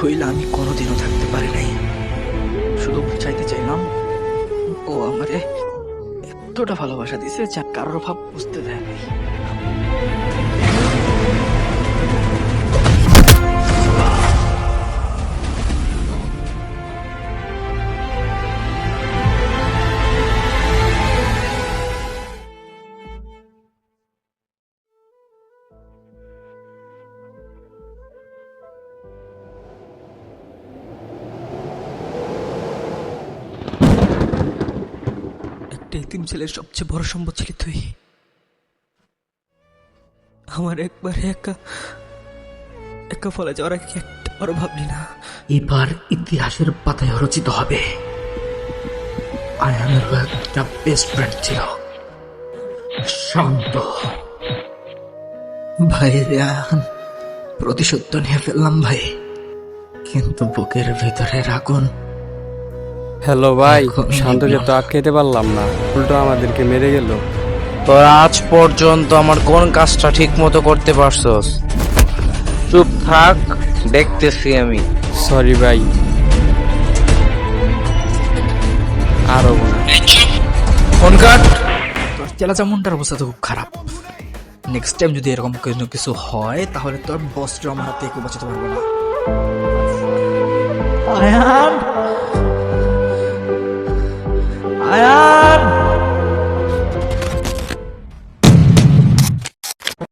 Voila আমি কোনোদিনও থাকতে পারি নাই। শুধু চাইতে চাইলাম, ও আমারে এতটা ভালোবাসা দিছে যা কারোর ভাব বুঝতে দেয় নাই। একটা এতিম ছেলের সবচেয়ে বড় সম্পদ ছিলি তুই। আমার একবার একা একা ফলে যাওয়ার আগে একটা বড় ভাবলি না? এবার ইতিহাসের পাতায় রচিত হবে। আয়ানেরও একটা বেস্ট ফ্রেন্ড ছিল। শান্ত। ভাই রে আয়ান প্রতিশোধ নিয়ে ফেললাম ভাই। কিন্তু বুকের ভেতরের আগুন হ্যালো ভাই শান্তকে। তো আটকাইতে পারলাম না। উল্টো আমাদেরকে মেরে গেল। তোরা আজ পর্যন্ত আমার কোন কাজটা ঠিক মতো করতে পারছস? চুপ থাক দেখতেছি আমি। সরি ভাই। আরও না ফোন কাট। তোর চেলা চামুন্ডার অবস্থা তো খুব খারাপ। নেক্সট টাইম যদি এরকম কোনো কিছু হয় তাহলে তোর বসটা আমার হাতে কেউ বাঁচাতে পারবে না। আয়ান!